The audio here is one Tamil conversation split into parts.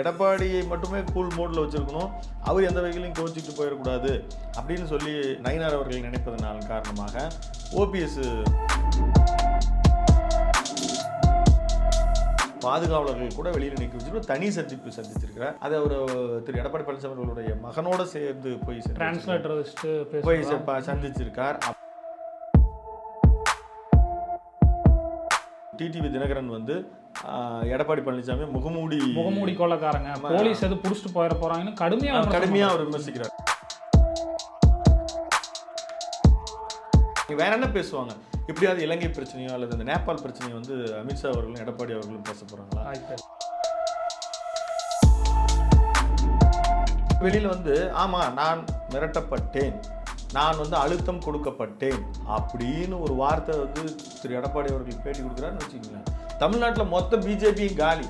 எடப்பாடியை மட்டுமே கூல் மோடில் வச்சுருக்கணும். அவர் எந்த வகையிலையும் கோச்சிட்டு போயிடக்கூடாது அப்படின்னு சொல்லி நயினார் அவர்கள் நினைப்பதனால் காரணமாக ஓபிஎஸ் பாதுகாவலர்கள் கூட வெளியில் நிற்க வச்சுட்டு தனி சந்திப்பு சந்திச்சிருக்கிறார். அதை அவர் திரு எடப்பாடி பழனிசாமி அவர்களுடைய மகனோட சேர்ந்து போய். டிரான்ஸ்லேட்டர் போய் சந்திச்சிருக்கார். டிடிவி தினகரன் வந்து எடப்பாடி பழனிசாமி முகமூடி முகமூடி கொள்ளக்காரங்க போலீஸ் எது புடிச்சிட்டு போயிட போறாங்கன்னு கடுமையா ஆஹ், விமர்சனம் கடுமையா அவர் விமர்சிக்கிறார். வேற என்ன பேசுவாங்க? எப்படியாவது இலங்கை பிரச்சனையோ அல்லது இந்த நேபாள் பிரச்சனையோ வந்து அமித்ஷா அவர்களும் எடப்பாடி அவர்களும் பேச போறாங்களா. வெளியில வந்து ஆமா நான் மிரட்டப்பட்டேன். நான் வந்து அழுத்தம் கொடுக்கப்பட்டேன் அப்படின்னு ஒரு வார்த்தை வந்து திரு எடப்பாடி அவர்கள் பேட்டி கொடுக்குறாருன்னு வச்சுக்கோங்களேன். தமிழ்நாட்டில் மொத்த பிஜேபி காலி.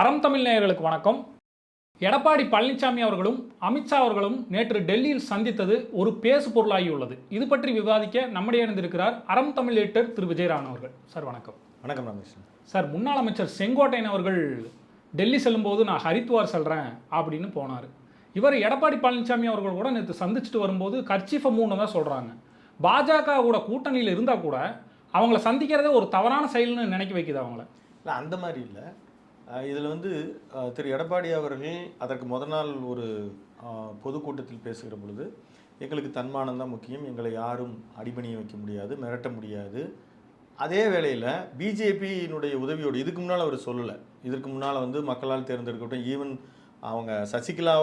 அறம் தமிழ் நேயர்களுக்கு வணக்கம். எடப்பாடி பழனிசாமி அவர்களும் அமித்ஷா அவர்களும் நேற்று டெல்லியில் சந்தித்தது ஒரு பேசு பொருளாகி உள்ளது இது பற்றி விவாதிக்க நம்முடைய இணைந்திருக்கிறார் அறம் தமிழ் எடிட்டர் திரு. விஜயராமன் அவர்கள் சார் வணக்கம். வணக்கம் ராமகிருஷ்ணன். சார் முன்னாள் அமைச்சர் செங்கோட்டையன் அவர்கள் டெல்லி செல்லும்போது நான் ஹரித்வார் செல்றேன் அப்படின்னு போனார். இவர் எடப்பாடி பழனிசாமி அவர்கள் கூட நேற்று சந்திச்சுட்டு வரும்போது கர்ச்சீஃபை மூணு தான் சொல்கிறாங்க பாஜக கூட கூட்டணியில் இருந்தால் கூட அவங்கள சந்திக்கிறதே ஒரு தவறான செயல்னு நினைக்க வைக்குது அவங்கள. இல்லை அந்த மாதிரி இல்லை. இதில் வந்து திரு எடப்பாடி அவர்கள் அதற்கு முத நாள் ஒரு பொதுக்கூட்டத்தில் பேசுகிற பொழுது எங்களுக்கு தன்மானம் தான் முக்கியம் எங்களை யாரும் அடிபணிய வைக்க முடியாது மிரட்ட முடியாது அதே வேளையில் பிஜேபியினுடைய உதவியோடு இதுக்கு முன்னால் அவர் சொல்லலை. இதற்கு முன்னால் வந்து மக்களால் தேர்ந்தெடுக்கட்டும் ஈவன் அவங்க சசிகலா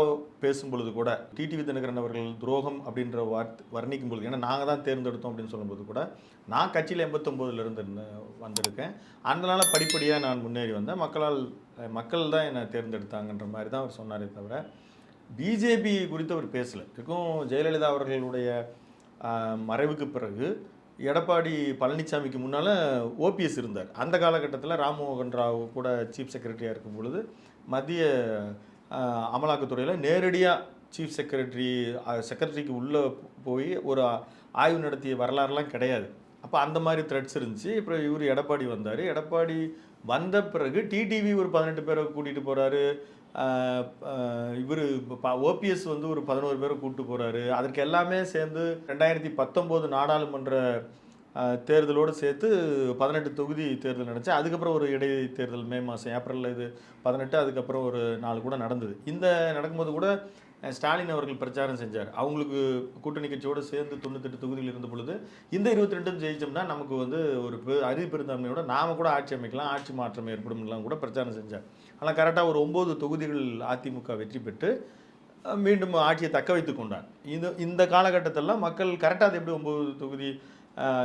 பேசும் பொழுது கூட டிடிவி தினகரன் அவர்கள் துரோகம் அப்படின்ற வார்த்தை வர்ணிக்கும் பொழுது ஏன்னா நாங்கள் தான் தேர்ந்தெடுத்தோம் அப்படின்னு சொல்லும்போது கூட நான் கட்சியில் எண்பத்தொம்போதுல இருந்து வந்திருக்கேன். அதனால் படிப்படியாக நான் முன்னேறி வந்தேன். மக்களால் மக்கள் தான் என்னை தேர்ந்தெடுத்தாங்கன்ற மாதிரி தான் அவர் சொன்னாரே தவிர பிஜேபி குறித்து அவர் பேசலை. இருக்கும் ஜெயலலிதா அவர்களுடைய மறைவுக்கு பிறகு எடப்பாடி பழனிசாமிக்கு முன்னால் ஓபிஎஸ் இருந்தார். அந்த காலகட்டத்தில் ராம்மோகன் ராவ் கூட சீஃப் செக்ரட்டரியாக இருக்கும் பொழுது மத்திய அமலாக்கத்துறையில் நேரடியாக சீஃப் செக்ரட்டரி செக்ரட்டரிக்கு உள்ளே போய் ஒரு ஆய்வு நடத்திய வரலாறுலாம் கிடையாது. அப்போ அந்த மாதிரி த்ரெட்ஸ் இருந்துச்சு. இப்போ இவர் எடப்பாடி வந்தார். எடப்பாடி வந்த பிறகு டிடிவி ஒரு பதினெட்டு பேரை கூட்டிகிட்டு போகிறாரு இவர் ஓபிஎஸ் வந்து ஒரு பதினோரு பேரை கூப்பிட்டு போகிறாரு அதற்கு எல்லாமே சேர்ந்து ரெண்டாயிரத்தி பத்தொம்போது நாடாளுமன்ற தேர்தலோடு சேர்த்து பதினெட்டு தொகுதி தேர்தல் நடந்துச்சு. அதுக்கப்புறம் ஒரு இடை தேர்தல் மே மாதம் ஏப்ரலில் இது பதினெட்டு அதுக்கப்புறம் ஒரு நாள் கூட நடந்தது. இந்த நடக்கும்போது கூட ஸ்டாலின் அவர்கள் பிரச்சாரம் செஞ்சார். அவங்களுக்கு கூட்டணி கட்சியோடு சேர்ந்து தொண்ணூத்தெட்டு தொகுதியில் இருந்த பொழுது இந்த இருபத்தி ரெண்டும் ஜெயிச்சோம்னா நமக்கு வந்து ஒரு பெரு அறிவு பெருந்தாண்மையோட நாம கூட ஆட்சி அமைக்கலாம் ஆட்சி மாற்றம் ஏற்படும்லாம் கூட பிரச்சாரம் செஞ்சார். ஆனால் கரெக்டாக ஒரு ஒம்பது தொகுதிகள் அதிமுக வெற்றி பெற்று மீண்டும் ஆட்சியை தக்க வைத்து கொண்டார். இது இந்த காலகட்டத்திலலாம் மக்கள் கரெக்டாக அது எப்படி ஒம்பது தொகுதி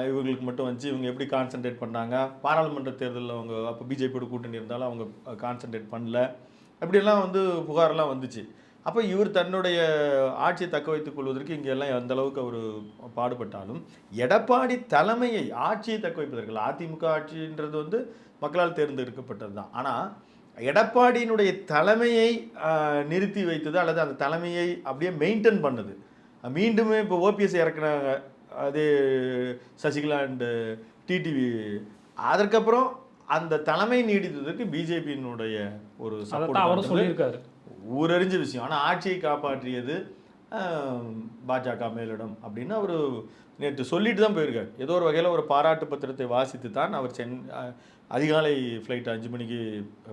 இவங்களுக்கு மட்டும் வந்துச்சு இவங்க எப்படி கான்சன்ட்ரேட் பண்ணாங்க? பாராளுமன்ற தேர்தலில் அவங்க அப்போ பிஜேபியோட கூட்டணி இருந்தாலும் அவங்க கான்சென்ட்ரேட் பண்ணல. அப்படியெல்லாம் வந்து புகாரெல்லாம் வந்துச்சு. அப்போ இவர் தன்னுடைய ஆட்சியை தக்க வைத்துக் கொள்வதற்கு இங்கே எல்லாம் எந்த அளவுக்கு அவர் பாடுபட்டாலும் எடப்பாடி தலைமையை ஆட்சியை தக்க வைப்பதற்கு அதிமுக ஆட்சின்றது வந்து மக்களால் தேர்ந்தெடுக்கப்பட்டது தான். ஆனால் எடப்பாடியினுடைய தலைமையை நிறுத்தி வைத்தது அல்லது அந்த தலைமையை அப்படியே மெயின்டைன் பண்ணுது. மீண்டுமே இப்போ ஓபிஎஸ் இறக்குனாங்க அது சசிகலா அண்டு டிடிவி அதற்கப்புறம் அந்த தலைமை நீடித்ததற்கு பிஜேபியினுடைய ஒரு வந்தது. சொல்லியிருக்காரு. ஊரறிஞ்ச விஷயம். ஆனால் ஆட்சியை காப்பாற்றியது பாஜக மேலிடம் அப்படின்னு அவர் நேற்று சொல்லிட்டு தான் போயிருக்கார். ஏதோ ஒரு வகையில் ஒரு பாராட்டு பத்திரத்தை வாசித்து தான் அவர் சென் அதிகாலை ஃப்ளைட் அஞ்சு மணிக்கு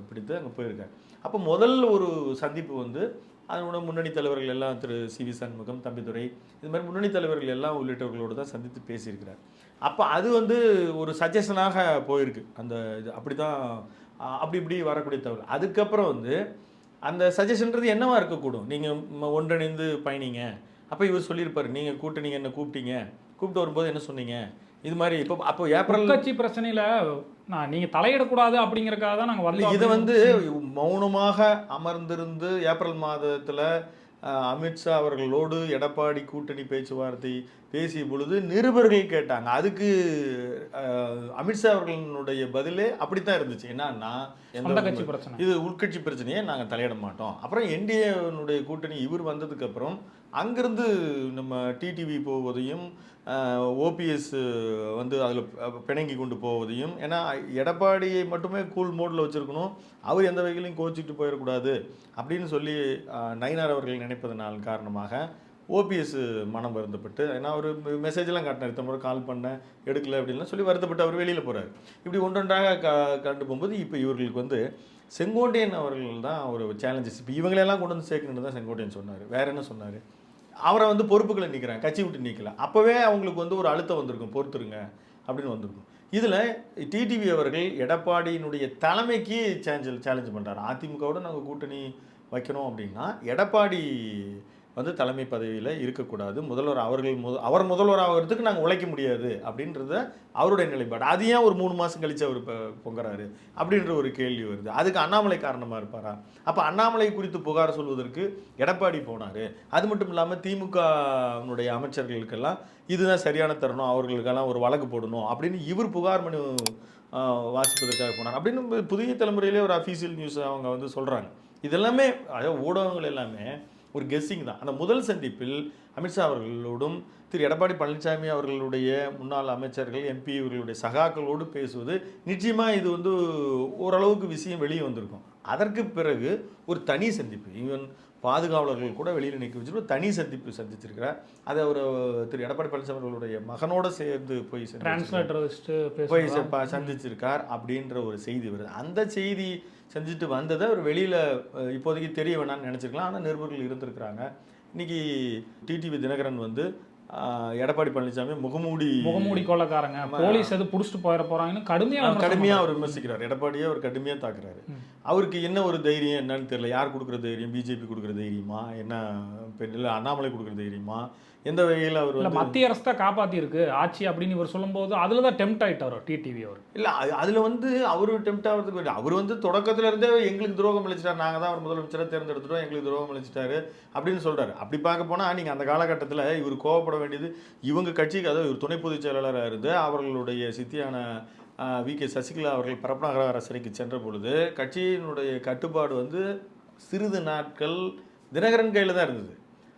பிடித்து அங்கே போயிருக்கேன். அப்போ முதல் ஒரு சந்திப்பு வந்து அதனோட முன்னணி தலைவர்கள் எல்லாம் திரு சி வி சண்முகம் தம்பிதுரை இது மாதிரி முன்னணி தலைவர்கள் எல்லாம் உள்ளிட்டவர்களோடு தான் சந்தித்து பேசியிருக்கிறார். அப்போ அது வந்து ஒரு சஜஷனாக போயிருக்கு. அந்த இது அப்படி தான் அப்படி இப்படி வரக்கூடிய தகவல். அதுக்கப்புறம் வந்து அந்த சஜஷன்றது என்னவாக இருக்கக்கூடும்? நீங்கள் ஒன்றிணைந்து பயணிங்க. அப்போ இவர் சொல்லியிருப்பார் நீங்கள் கூட்டணிங்க என்ன கூப்பிட்டீங்க? கூப்பிட்டு வரும்போது என்ன சொன்னீங்க? இது மாதிரி இப்போ அப்போ ஏப்ரல் கட்சி பிரச்சனையில் நான் நீங்க தலையிடக்கூடாது அப்படிங்கறக்காக தான் நாங்க வந்தோம் இதை வந்து மௌனமாக அமர்ந்திருந்து ஏப்ரல் மாதத்தில் அமித்ஷா அவர்களோடு எடப்பாடி கூட்டணி பேச்சுவார்த்தை பேசிய பொழுது நிருபர்கள் கேட்டாங்க. அதுக்கு அமித்ஷா அவர்களுடைய பதிலே அப்படித்தான் இருந்துச்சு. என்னன்னா இது உள்கட்சி பிரச்சனையே நாங்கள் தலையிட மாட்டோம். அப்புறம் என்டிஏனுடைய கூட்டணி இவர் வந்ததுக்கு அப்புறம் அங்கேருந்து நம்ம டிடிவி போவதையும் ஓபிஎஸ் வந்து அதில் பிணங்கி கொண்டு போவதையும் ஏன்னா எடப்பாடியை மட்டுமே கூல் மோடில் வச்சுருக்கணும். அவர் எந்த வகையிலையும் கோச்சிட்டு போயிடக்கூடாது அப்படின்னு சொல்லி நயினார் அவர்கள் நினைப்பதனால் காரணமாக ஓபிஎஸ் மனம் வருந்தப்பட்டு ஏன்னா அவர் மெசேஜ்லாம் காட்டினார் இத்தனை முறை கால் பண்ணேன் எடுக்கல அப்படின்லாம் சொல்லி வருத்தப்பட்டு அவர் வெளியில் போகிறார் இப்படி ஒன்றொன்றாக க கண்டு போகும்போது இப்போ இவர்களுக்கு வந்து செங்கோட்டையன் அவர்கள் தான் ஒரு சேலஞ்சஸ் இப்போ இவங்களெல்லாம் கொண்டு வந்து சேர்க்கணுன்னு தான் செங்கோட்டையன் சொன்னார். வேற என்ன சொன்னார்? அவரை வந்து பொறுப்புகளை நிற்கிறாங்க கட்சி விட்டு நிற்கல அப்போவே அவங்களுக்கு வந்து ஒரு அழுத்தம் வந்திருக்கும் பொறுத்துருங்க அப்படின்னு வந்திருக்கும். இதில் டிடிவி அவர்கள் எடப்பாடியினுடைய தலைமைக்கு சேஞ்சல் சேலஞ்ச் பண்ணுறாரு அதிமுகவோட நாங்கள் கூட்டணி வைக்கணும் அப்படின்னா எடப்பாடி வந்து தலைமை பதவியில் இருக்கக்கூடாது. முதல்வர் அவர்கள் முத அவர் முதல்வர் ஆகிறதுக்கு நாங்கள் உழைக்க முடியாது அப்படின்றத அவருடைய நிலைப்பாடு. அது ஏன் ஒரு மூணு மாதம் கழித்து அவர் இப்போ பொங்குறாரு அப்படின்ற ஒரு கேள்வி வருது. அதுக்கு அண்ணாமலை காரணமாக இருப்பாரா? அப்போ அண்ணாமலை குறித்து புகார் சொல்வதற்கு எடப்பாடி போனார். அது மட்டும் இல்லாமல் திமுகனுடைய அமைச்சர்களுக்கெல்லாம் இதுதான் சரியான தருணம் அவர்களுக்கெல்லாம் ஒரு வழக்கு போடணும் அப்படின்னு இவர் புகார் மனு வாசிப்பதற்காக போனார். அப்படின்னு புதிய தலைமுறையிலே ஒரு அஃபீஷியல் நியூஸ் அவங்க வந்து சொல்கிறாங்க இதெல்லாமே அதாவது ஊடகங்கள் எல்லாமே ஒரு கெஸ்ஸிங் தான். அந்த முதல் சந்திப்பில் அமித்ஷா அவர்களோடும் திரு எடப்பாடி பழனிசாமி அவர்களுடைய முன்னாள் அமைச்சர்கள் எம்பி இவர்களுடைய சகாக்களோடு பேசுவது நிச்சயமாக இது வந்து ஓரளவுக்கு விஷயம் வெளியே வந்திருக்கும். அதற்கு பிறகு ஒரு தனி சந்திப்பு. ஈவன் பாதுகாவலர்கள் கூட வெளியில் நிற்க வச்சுட்டு தனி சந்திப்பு சந்திச்சிருக்கிறார். அதை அவர் திரு எடப்பாடி பழனிசாமி அவர்களுடைய மகனோட சேர்ந்து போய். டிரான்ஸ்லேட்டர் போய் சந்திச்சிருக்கார் அப்படின்ற ஒரு செய்தி வருது. அந்த செய்தி செஞ்சுட்டு வந்ததை அவர் வெளியில் இப்போதைக்கு தெரிய வேணாம்னு நினச்சிருக்கலாம். ஆனால் நிருபர்கள் இருந்திருக்கிறாங்க. இன்னைக்கு டிடிவி தினகரன் வந்து எடப்பாடி பழனிசாமி முகமூடி முகமூடி கொள்ளக்காரங்க. போலீஸ் எது புடிச்சிட்டு போயிட போறாங்கன்னு கடுமையா கடுமையாக அவர் விமர்சிக்கிறார். எடப்பாடியே அவர் கடுமையாக தாக்குறாரு. அவருக்கு என்ன ஒரு தைரியம் என்னன்னு தெரியல. யார் கொடுக்குற தைரியம்? பிஜேபி கொடுக்குற தைரியமா? என்ன இல்லை அண்ணாமலை கொடுக்குற தைரியமா? எந்த வகையில் அவர் இல்ல மத்திய அரசு தான் காப்பாத்தி இருக்கு ஆட்சி அப்படின்னு இவர் சொல்லும்போது அதுல தான் டெம்ட் ஆயிட்டாரு டிடிவி அவர். இல்லை அதில் வந்து அவர் டெம்ட் ஆகிறதுக்கு அவர் வந்து தொடக்கத்துல இருந்தே எங்களுக்கு துரோகம் அளிச்சிட்டார். நாங்கள் தான் அவர் முதலமைச்சரை தேர்ந்தெடுத்துட்டோம். எங்களுக்கு துரோகம் அளிச்சிட்டாரு அப்படின்னு சொல்றாரு. அப்படி பார்க்க போனால் நீங்கள் அந்த காலகட்டத்தில் இவர் கோவப்பட வேண்டியது இவங்க கட்சிக்கு அதாவது இவர் துணை பொதுச் செயலாளராக இருந்து அவர்களுடைய சித்தியான வி. கே. சசிகலா அவர்கள் பரப்பநகர சிறைக்கு சென்ற பொழுது கட்சியினுடைய கட்டுப்பாடு வந்து சிறிது நாட்கள் தினகரன் கையில் தான் இருந்தது.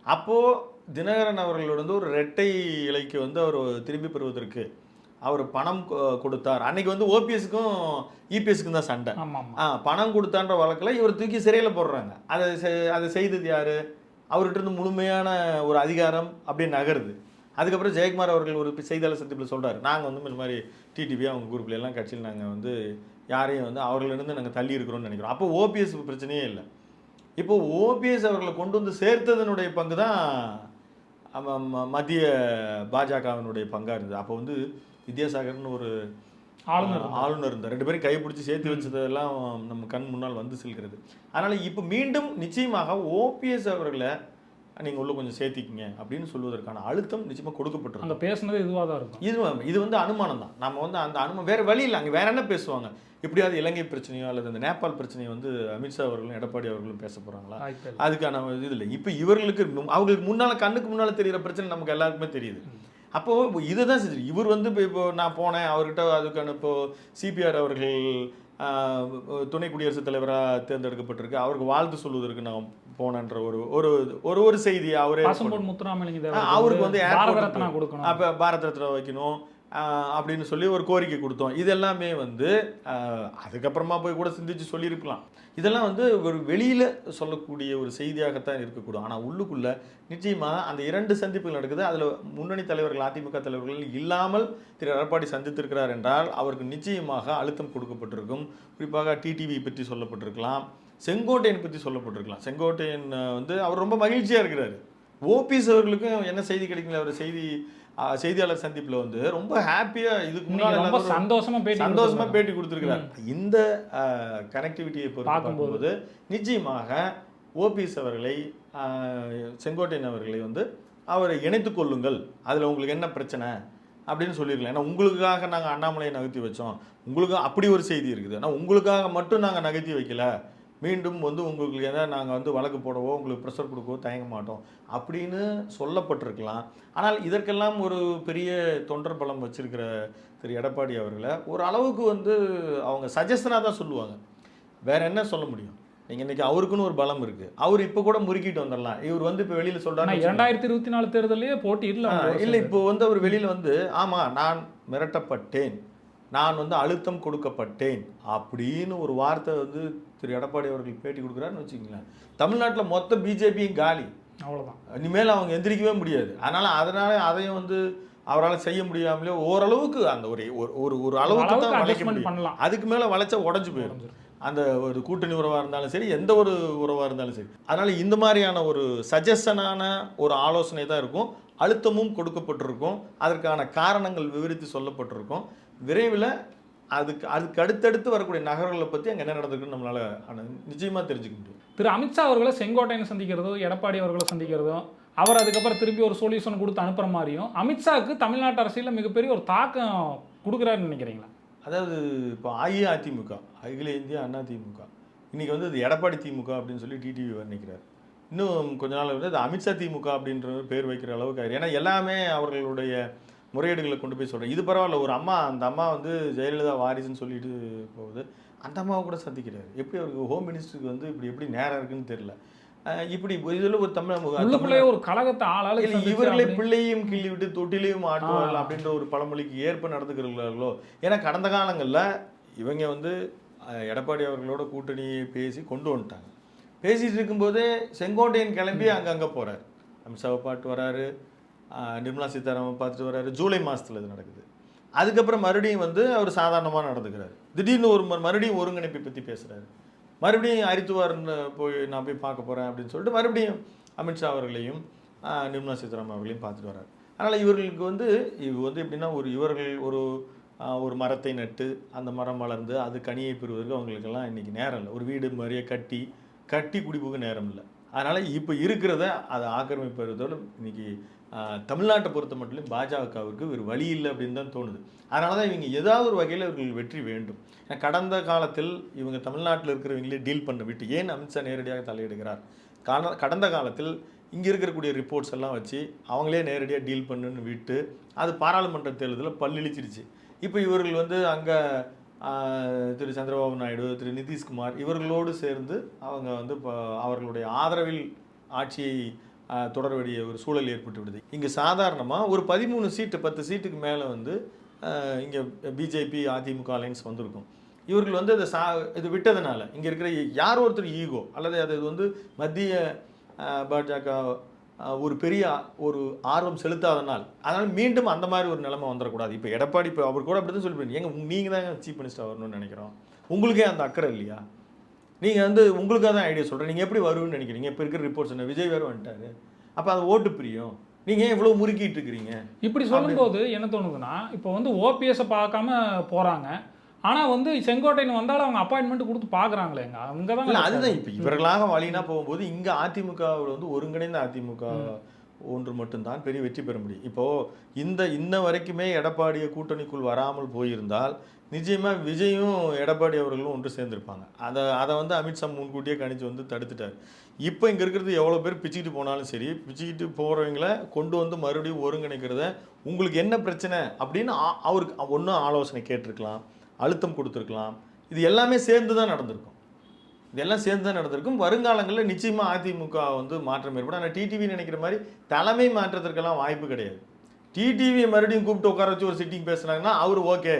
அப்போது தினகரன் அவர்களோட வந்து ஒரு ரெட்டை இலைக்கு வந்து அவர் திரும்பி பெறுவதற்கு அவர் பணம் கொ- கொடுத்தார். அன்னைக்கு வந்து ஓபிஎஸ்க்கும் இபிஎஸ்க்கும் தான் சண்டை. ஆ பணம் கொடுத்தான்ற வழக்கில் இவர் தூக்கி சிறையில் போடுறாங்க. அதை அதை செய்தது யார்? அவர்கிட்ட இருந்து முழுமையான ஒரு அதிகாரம் அப்படியே நகருது. அதுக்கப்புறம் ஜெயக்குமார் அவர்கள் ஒரு செய்தியாளர் சந்திப்பில் சொல்றாரு. நாங்கள் வந்து இந்த மாதிரி டிடிவி அவங்க குரூப்ல எல்லாம் கட்சியில் நாங்கள் வந்து யாரையும் வந்து அவர்களிருந்து நாங்கள் தள்ளி இருக்கிறோம்னு நினைக்கிறோம். அப்போ ஓபிஎஸ் பிரச்சனையே இல்லை. இப்போ ஓபிஎஸ் அவர்களை கொண்டு வந்து சேர்த்ததனுடைய பங்கு தான் மத்திய பாஜகவினுடைய பங்காக இருந்தது. அப்போ வந்து வித்யாசாகர்னு ஒரு ஆளுநர் ஆளுநர் இருந்தார். ரெண்டு பேரும் கைப்பிடிச்சு சேர்த்து வச்சதெல்லாம் நம்ம கண் முன்னால் வந்து செல்கிறது. அதனால இப்போ மீண்டும் நிச்சயமாக ஓபிஎஸ் அவர்களை நீங்கள் உள்ள கொஞ்சம் சேர்த்திக்கிங்க அப்படின்னு சொல்வதற்கான அழுத்தம் நிச்சயமாக கொடுக்கப்பட்டிருக்கு அங்க பேசுனது இதுவா தான் இருக்கும். இது இது வந்து அனுமானம் தான் நம்ம வந்து அந்த அனுமானம் வேற வழி இல்லை. அங்கே வேற என்ன பேசுவாங்க? எப்படியாவது இலங்கை பிரச்சனையோ அல்லது இந்த நேபாள் பிரச்சனையோ வந்து அமித்ஷா அவர்களும் எடப்பாடி அவர்களும் பேச இல்ல. அதுக்கான இது இல்லை. இப்போ இவர்களுக்கு அவங்களுக்கு முன்னால கண்ணுக்கு முன்னால தெரியிற பிரச்சனை நமக்கு எல்லாருக்குமே தெரியுது. அப்போ இதை தான் செஞ்சு இவர் வந்து இப்போ இப்போ நான் போனேன் அவர்கிட்ட அதுக்கான இப்போ சிபிஆர் அவர்கள் துணை குடியரசுத் தலைவராக தேர்ந்தெடுக்கப்பட்டிருக்கு. அவருக்கு வாழ்த்து சொல்வதற்கு நான் போனேன்ற ஒரு ஒரு ஒரு ஒரு செய்தி அவரே அவருக்கு வந்து கொடுக்கணும். அப்போ பாரத் ரத்னா வைக்கணும். அப்படின்னு சொல்லி ஒரு கோரிக்கை கொடுத்தோம். இது எல்லாமே வந்து அதுக்கப்புறமா போய் கூட சிந்திச்சு சொல்லியிருக்கலாம். இதெல்லாம் வந்து ஒரு வெளியில் சொல்லக்கூடிய ஒரு செய்தியாகத்தான் இருக்கக்கூடும். ஆனால் உள்ளுக்குள்ளே நிச்சயமாக அந்த இரண்டு சந்திப்புகள் நடக்குது. அதில் முன்னணி தலைவர்கள் அதிமுக தலைவர்கள் இல்லாமல் திரு. எடப்பாடி சந்தித்திருக்கிறார் என்றால் அவருக்கு நிச்சயமாக அழுத்தம் கொடுக்கப்பட்டிருக்கும். குறிப்பாக டிடிவி பற்றி சொல்லப்பட்டிருக்கலாம். செங்கோட்டையன் பற்றி சொல்லப்பட்டிருக்கலாம். செங்கோட்டையன் வந்து அவர் ரொம்ப மகிழ்ச்சியாக இருக்கிறார். ஓபிஎஸ் அவர்களுக்கும் என்ன செய்தி கிடைக்கல அவர் செய்தி செய்தியாளர் சந்திப்பில் வந்து ரொம்ப ஹாப்பியாக இதுக்கு முன்னாடி ரொம்ப எல்லாரும் சந்தோஷமா பேட்டி சந்தோஷமா கொடுத்திருக்காங்க. பேட்டி கொடுத்துருக்கிறார். இந்த கனெக்டிவிட்டியை பார்க்கும்போது. நிச்சயமாக ஓபிஎஸ் அவர்களை செங்கோட்டையன் அவர்களை வந்து அவரை இணைத்துக் கொள்ளுங்கள். அதில் உங்களுக்கு என்ன பிரச்சனை அப்படின்னு சொல்லியிருக்கலாம். ஏன்னா உங்களுக்காக நாங்கள் அண்ணாமலையை நகர்த்தி வச்சோம். உங்களுக்கு அப்படி ஒரு செய்தி இருக்குது. ஆனால் உங்களுக்காக மட்டும் நாங்கள் நகர்த்தி வைக்கல. மீண்டும் வந்து உங்களுக்கு ஏதாவது நாங்கள் வந்து வழக்கு போடவோ உங்களுக்கு ப்ரெஷர் கொடுக்கவோ தயங்க மாட்டோம். அப்படின்னு சொல்லப்பட்டிருக்கலாம். ஆனால் இதற்கெல்லாம் ஒரு பெரிய தொண்டர் பலம் வச்சிருக்கிற திரு எடப்பாடி அவர்களை ஒரு அளவுக்கு வந்து அவங்க சஜஷனாக தான் சொல்லுவாங்க. வேற என்ன சொல்ல முடியும்? நீங்கள் இன்னைக்கு அவருக்குன்னு ஒரு பலம் இருக்கு. அவர் இப்போ கூட முறுக்கிட்டு வந்துடலாம். இவர் வந்து இப்போ வெளியில் ஆனா சொல்றாரு இரண்டாயிரத்தி இருபத்தி நாலு தேர்தலையே போட்டி இல்லை இல்லை. இப்போ வந்து அவர் வெளியில் வந்து ஆமாம் நான் மிரட்டப்பட்டேன். நான் வந்து அழுத்தம் கொடுக்கப்பட்டேன் அப்படின்னு ஒரு வார்த்தை வந்து திரு எடப்பாடி அவர்கள் பேட்டி கொடுக்குறாருன்னு வச்சுக்கங்களேன். தமிழ்நாட்டில் மொத்த பிஜேபியும் காலி. அவ்வளவுதான். இனிமேல் அவங்க எந்திரிக்கவே முடியாது. அதனால் அதனால அதையும் வந்து அவரால் செய்ய முடியாமலே ஓரளவுக்கு அந்த ஒரு ஒரு- ஒரு அளவுக்கு தான் வளைக்க பண்ணலாம். அதுக்கு மேலே வளைச்சா உடஞ்சு போயிடும். அந்த ஒரு கூட்டணி உறவாக இருந்தாலும் சரி எந்த ஒரு உறவாக இருந்தாலும் சரி. அதனால் இந்த மாதிரியான ஒரு சஜஷனான ஒரு ஆலோசனை தான் இருக்கும். அழுத்தமும் கொடுக்கப்பட்டிருக்கும். அதற்கான காரணங்கள் விவரித்து சொல்லப்பட்டிருக்கும். விரைவில் அதுக்கு அதுக்கு அடுத்தடுத்து வரக்கூடிய நகர்களை பற்றி அங்கே என்ன நடந்திருக்குன்னு நம்மளால் நிச்சயமாக தெரிஞ்சுக்க முடியும். திரு அமித்ஷா அவர்களை செங்கோட்டையனை சந்திக்கிறதோ எடப்பாடி அவர்களை சந்திக்கிறதோ அவர் அதுக்கப்புறம் திருப்பி ஒரு சொல்யூஷன் கொடுத்து அனுப்புற மாதிரியும் அமித்ஷாவுக்கு தமிழ்நாட்டு அரசியலில் மிகப்பெரிய ஒரு தாக்கம் கொடுக்குறாருன்னு நினைக்கிறீங்களா? அதாவது இப்போ அஇஅதிமுக அகில இந்திய அண்ணா திமுக இன்னைக்கு வந்து இது எடப்பாடி திமுக அப்படின்னு சொல்லி டிடிவி வர்ணிக்கிறார். இன்னும் கொஞ்ச நாள் வந்து அது அமித்ஷா திமுக அப்படின்ற பேர் வைக்கிற அளவுக்கு ஆயிரு. ஏன்னா எல்லாமே அவர்களுடைய முறையீடுகளை கொண்டு போய் சொல்கிறேன் இது பரவாயில்ல ஒரு அம்மா அந்த அம்மா வந்து ஜெயலலிதா வாரிசுன்னு சொல்லிட்டு போகுது. அந்த அம்மாவை கூட சந்திக்கிறாரு. எப்படி அவருக்கு ஹோம் மினிஸ்டருக்கு வந்து இப்படி எப்படி நேரம் இருக்குன்னு தெரியல. இப்படி இதில் ஒரு தமிழ் ஒரு இல்ல, சந்திச்சு இவர்களே பிள்ளையும் கிள்ளி விட்டு தொட்டிலையும் ஆட்டுவார்கள். அப்படின்ற ஒரு பழமொழிக்கு ஏற்ப நடந்துக்கிறார்களோ? ஏன்னா கடந்த காலங்களில் இவங்க வந்து எடப்பாடி அவர்களோட கூட்டணியை பேசி கொண்டு வந்துட்டாங்க. பேசிட்டு இருக்கும்போதே செங்கோட்டையன் கிளம்பி அங்கங்கே போறாரு. அமித்ஷாவை பாட்டு வராரு. நிர்மலா சீதாராமன் பார்த்துட்டு வர்றாரு. ஜூலை மாதத்தில் இது நடக்குது. அதுக்கப்புறம் மறுபடியும் வந்து அவர் சாதாரணமாக நடந்துக்கிறார். திடீர்னு ஒரு ம- மறுபடியும் ஒருங்கிணைப்பை பற்றி பேசுகிறாரு மறுபடியும் ஹரித்துவார்னு போய் நான் போய் பார்க்க போகிறேன் அப்படின்னு சொல்லிட்டு மறுபடியும் அமித்ஷா அவர்களையும் நிர்மலா சீதாராமன் அவர்களையும் பார்த்துட்டு வரார் அதனால் இவர்களுக்கு வந்து இது வந்து எப்படின்னா ஒரு இவர்கள் ஒரு ஒரு மரத்தை நட்டு அந்த மரம் வளர்ந்து அது கனியை பெறுவதற்கு அவங்களுக்கெல்லாம் இன்றைக்கி நேரம் இல்லை. ஒரு வீடு மாதிரியே கட்டி கட்டி குடிப்புக்கு நேரம் இல்லை. அதனால் இப்போ இருக்கிறத அதை ஆக்கிரமிப்பதோடு இன்னைக்கு தமிழ்நாட்டை பொறுத்த மட்டும் பாஜகவுக்கு ஒரு வழி இல்லை அப்படின்னு தான் தோணுது. அதனால தான் இவங்க ஏதாவது ஒரு வகையில் இவர்கள் வெற்றி வேண்டும். ஏன்னா கடந்த காலத்தில் இவங்க தமிழ்நாட்டில் இருக்கிறவங்களே டீல் பண்ண விட்டு ஏன் அமித்ஷா நேரடியாக தலையிடுகிறார்? கால கடந்த காலத்தில் இங்கே இருக்கக்கூடிய ரிப்போர்ட்ஸ் எல்லாம் வச்சு அவங்களே நேரடியாக டீல் பண்ணுன்னு விட்டு அது பாராளுமன்ற தேர்தலில் பல்லிழிச்சிருச்சு. இப்போ இவர்கள் வந்து அங்கே திரு சந்திரபாபு நாயுடு திரு நிதிஷ்குமார் இவர்களோடு சேர்ந்து அவங்க வந்து இப்போ அவர்களுடைய ஆதரவில் ஆட்சியை தொடர வேண்டிய ஒரு சூழல் ஏற்பட்டு விடுது. இங்கே சாதாரணமாக ஒரு பதிமூணு சீட்டு பத்து சீட்டுக்கு மேலே வந்து இங்கே பிஜேபி அதிமுக அலைன்ஸ் வந்திருக்கும். இவர்கள் வந்து அதை சா இது விட்டதுனால இங்கே இருக்கிற யார் ஒருத்தர் ஈகோ அல்லது அது இது வந்து மத்திய பாஜக ஒரு பெரிய ஒரு ஆர்வம் செலுத்தாதனால் அதனால் மீண்டும் அந்த மாதிரி ஒரு நிலைமை வந்துடக்கூடாது இப்போ எடப்பாடி இப்போ அவர் கூட அப்படி தான் சொல்லி ஏங்க நீங்கள் தான் சீஃப் மினிஸ்டர் வரணும்னு நினைக்கிறோம். உங்களுக்கே அந்த அக்கறை இல்லையா? நீங்கள் வந்து உங்களுக்காக தான் ஐடியா சொல்கிறேன் நீங்கள் எப்படி வருவீன்னு நினைக்கிறீங்க? இப்போ இருக்கிற ரிப்போர்ட்ஸ் என்ன? விஜய் வேறு வந்துட்டாரு. அப்போ அது ஓட்டு பிரியும். நீங்கள் ஏன் இவ்வளோ முறுக்கிட்டு இருக்கிறீங்க? இப்படி சொல்லும்போது என்ன தோணுதுன்னா இப்போ வந்து ஓபிஎஸ்ஸை பார்க்காம போறாங்க. ஆனா வந்து செங்கோட்டையன் வந்தாலும் அவங்க அப்பாயின்மெண்ட் கொடுத்து பார்க்குறாங்களேங்க அங்கே. தான் அதுதான் இப்போ இவர்களாக வழினா போகும்போது இங்க அதிமுகவில் வந்து ஒருங்கிணைந்த அதிமுக ஒன்று மட்டும்தான் பெரிய வெற்றி பெற முடியும். இப்போ இந்த இன்ன வரைக்குமே எடப்பாடிய கூட்டணிக்குள் வராமல் போயிருந்தால் நிச்சயமா விஜயும் எடப்பாடி அவர்களும் ஒன்று சேர்ந்திருப்பாங்க. அதை அதை வந்து அமித்ஷா முன்கூட்டியே கணிச்சு வந்து தடுத்துட்டார். இப்போ இங்கே இருக்கிறது எவ்வளோ பேர் பிச்சுக்கிட்டு போனாலும் சரி பிச்சுக்கிட்டு போகிறவங்கள கொண்டு வந்து மறுபடியும் ஒருங்கிணைக்கிறத உங்களுக்கு என்ன பிரச்சனை அப்படின்னு அவருக்கு ஒன்றும் ஆலோசனை கேட்டிருக்கலாம். அழுத்தம் கொடுத்துருக்கலாம். இது எல்லாமே சேர்ந்து தான் நடந்திருக்கும். இதெல்லாம் சேர்ந்து தான் நடந்திருக்கும். வருங்காலங்களில் நிச்சயமாக அதிமுக வந்து மாற்றம் ஏற்படும். ஆனால் டிடிவி நினைக்கிற மாதிரி தலைமை மாற்றத்திற்கெல்லாம் வாய்ப்பு கிடையாது. டிடிவியை மறுபடியும் கூப்பிட்டு உட்கார வச்சு ஒரு சிட்டிங் பேசுனாங்கன்னா அவர் ஓகே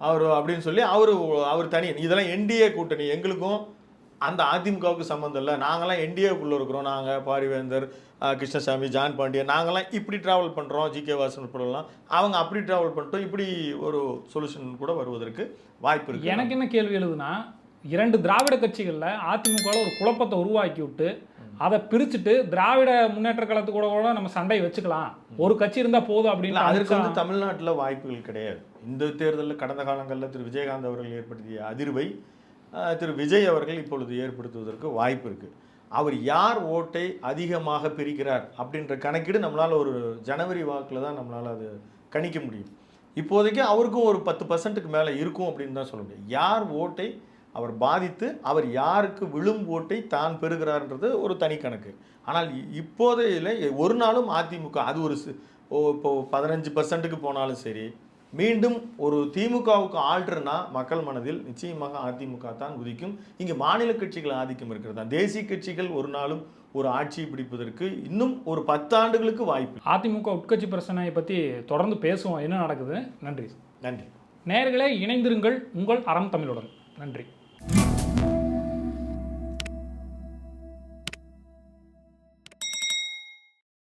அவர் அப்படின்னு சொல்லி அவர் அவர் தனி இதெல்லாம் என்டிஏ கூட்டணி. எங்களுக்கும் அந்த அதிமுகவுக்கு சம்மந்தம் இல்லை. நாங்களாம் என்டிஏக்குள்ளே இருக்கிறோம். நாங்கள் பாரிவேந்தர் கிருஷ்ணசாமி ஜான் பாண்டியன் நாங்களாம் இப்படி ட்ராவல் பண்ணுறோம் ஜி கே வாசன் உட்படலாம். அவங்க அப்படி ட்ராவல் பண்ணிட்டோம். இப்படி ஒரு சொல்யூஷன் கூட வருவதற்கு வாய்ப்பு இருக்கு. எனக்கு என்ன கேள்வி எழுதுனா இரண்டு திராவிட கட்சிகளில் அதிமுகவில் ஒரு குழப்பத்தை உருவாக்கி விட்டு அதை பிரிச்சுட்டு திராவிட முன்னேற்ற கழகத்து கூட கூட நம்ம சண்டை வச்சுக்கலாம். ஒரு கட்சி இருந்தா போதும் அப்படின்னு அதற்கு வந்து தமிழ்நாட்டில் வாய்ப்புகள் கிடையாது. இந்த தேர்தலில் கடந்த காலங்களில் திரு. விஜயகாந்த் அவர்கள் ஏற்படுத்திய அதிர்வை திரு விஜய் அவர்கள் இப்பொழுது ஏற்படுத்துவதற்கு வாய்ப்பு இருக்குது அவர் யார் ஓட்டை அதிகமாக பிரிக்கிறார் அப்படின்ற கணக்கீடு நம்மளால் ஒரு ஜனவரி வாக்கில் தான் நம்மளால் அது கணிக்க முடியும். இப்போதைக்கு அவருக்கும் ஒரு பத்து பர்சன்ட்டுக்கு மேலே இருக்கும் அப்படின்னு தான் சொல்ல முடியும். யார் ஓட்டை அவர் பாதித்து அவர் யாருக்கு விழும் ஓட்டை தான் பெறுகிறார்ன்றது ஒரு தனி கணக்கு. ஆனால் இப்போதையில் இப்போதையில ஒரு நாளும் அதிமுக அது ஒரு இப்போது இப்போ பதினஞ்சு பர்சன்ட்டுக்கு போனாலும் சரி மீண்டும் ஒரு திமுகவுக்கு ஆல்டர்னா மக்கள் மனதில் நிச்சயமாக அதிமுக தான் உதிக்கும் இங்கு மாநில கட்சிகள் ஆதிக்கம் இருக்கிறது? தான் தேசிய கட்சிகள் ஒரு நாளும் ஒரு ஆட்சியை பிடிப்பதற்கு இன்னும் ஒரு பத்தாண்டுகளுக்கு வாய்ப்பு அதிமுக உட்கட்சி பிரச்சனையை பற்றி தொடர்ந்து பேசுவோம். என்ன நடக்குது? நன்றி. நன்றி. நேயர்களே இணைந்திருங்கள் உங்கள் அறம் தமிழுடன். நன்றி.